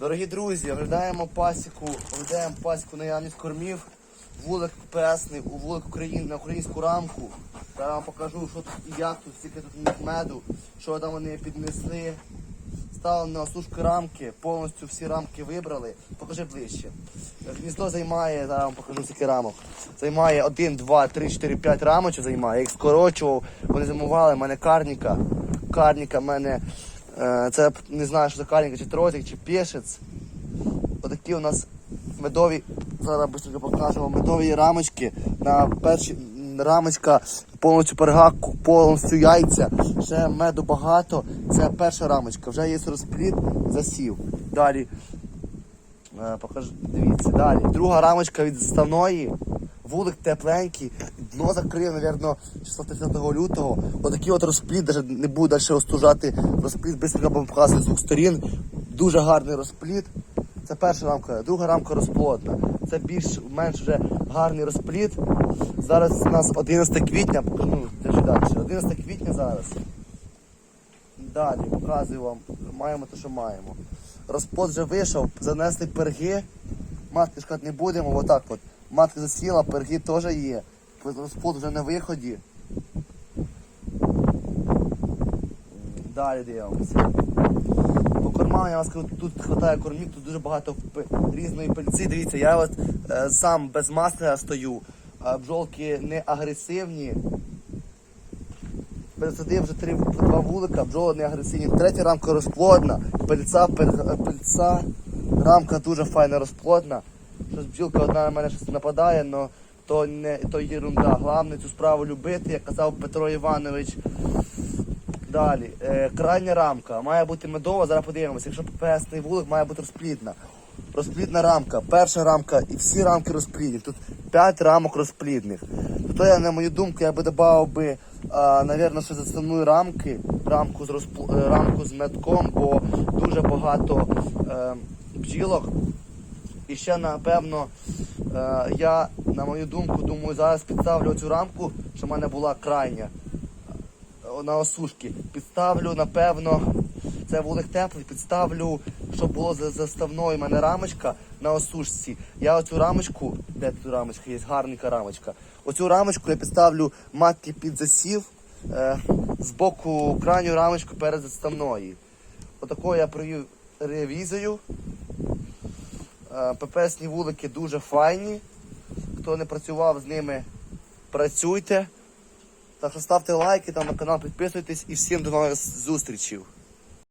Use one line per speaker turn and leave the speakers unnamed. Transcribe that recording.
Дорогі друзі, оглядаємо пасіку, оглядаємо пасіку наявність кормів, вулик песний, у вулик України на українську рамку. Зараз вам покажу, що тут і як тут, скільки тут меду, що там вони піднесли. Ставили на осушки рамки, повністю всі рамки вибрали. Покажи ближче. Гніздо займає, зараз вам покажу скільки рамок. Займає 1, 2, 3, 4, 5 рамочок займає. Я їх скорочував, вони зимували, в мене карніка. Карніка в мене, це не знаю, що за карніка, чи трозик, чи пішець. Отакі у нас медові, зараз швидко покажу вам медові рамочки. На перші рамочка повністю перга, повністю яйця. Ще меду багато. Це перша рамочка. Вже є розпліт, засів. Далі. е, Покажу, дивіться, далі. Друга рамочка від заставної. Вулик тепленький, дно закрив, мабуть, числа 30 лютого. Отакий от розпліт, навіть не буду далі остужати розпліт, швидко показую з двох сторін. Дуже гарний розпліт. Це перша рамка, друга рамка розплодна. Це більш-менш вже гарний розпліт. Зараз у нас 11 квітня, покажу, ну, далі. 11 квітня зараз. Далі показую вам. Маємо те, що маємо. Розплод вже вийшов, занесли перги. Матки шкати не будемо, отак от. Матка засіла, перги теж є. Розплод вже на виході. Далі дивимося. По кормам я вам скажу, тут вистачає кормів, тут дуже багато різної пильці. Дивіться, я от е, сам без масла стою, а бджолки не агресивні. Пересадив вже три два вулика, бджоли не агресивні. Третя рамка розплодна, пильця, пильця, рамка дуже файна розплодна. Щось бджілка одна на мене щось нападає, але то не то єрунда. Головне цю справу любити, як казав Петро Іванович. Далі, е, крайня рамка має бути медова, зараз подивимося. Якщо песний вулик, має бути розплідна. Розплідна рамка, перша рамка і всі рамки розплідні. Тут 5 рамок розплідних. То я, на мою думку, я би додав би, а, навірно, що з рамки, рамку з, розпл... е, рамку з медком, бо дуже багато е, бджілок. І ще, напевно, я, на мою думку, думаю, зараз підставлю цю рамку, що в мене була крайня е, на осушки. Підставлю, напевно, це вулик теплий, підставлю, щоб було заставною в мене рамочка на осушці. Я оцю рамочку, де тут рамочка є, гарненька рамочка. Оцю рамочку я підставлю матки під засів е, з боку крайню рамочку перед заставною. Отакою я провів ревізію. Е, ППСні вулики дуже файні. Хто не працював з ними, працюйте. Так що ставте лайки там на канал, підписуйтесь і всім до нових зустрічей.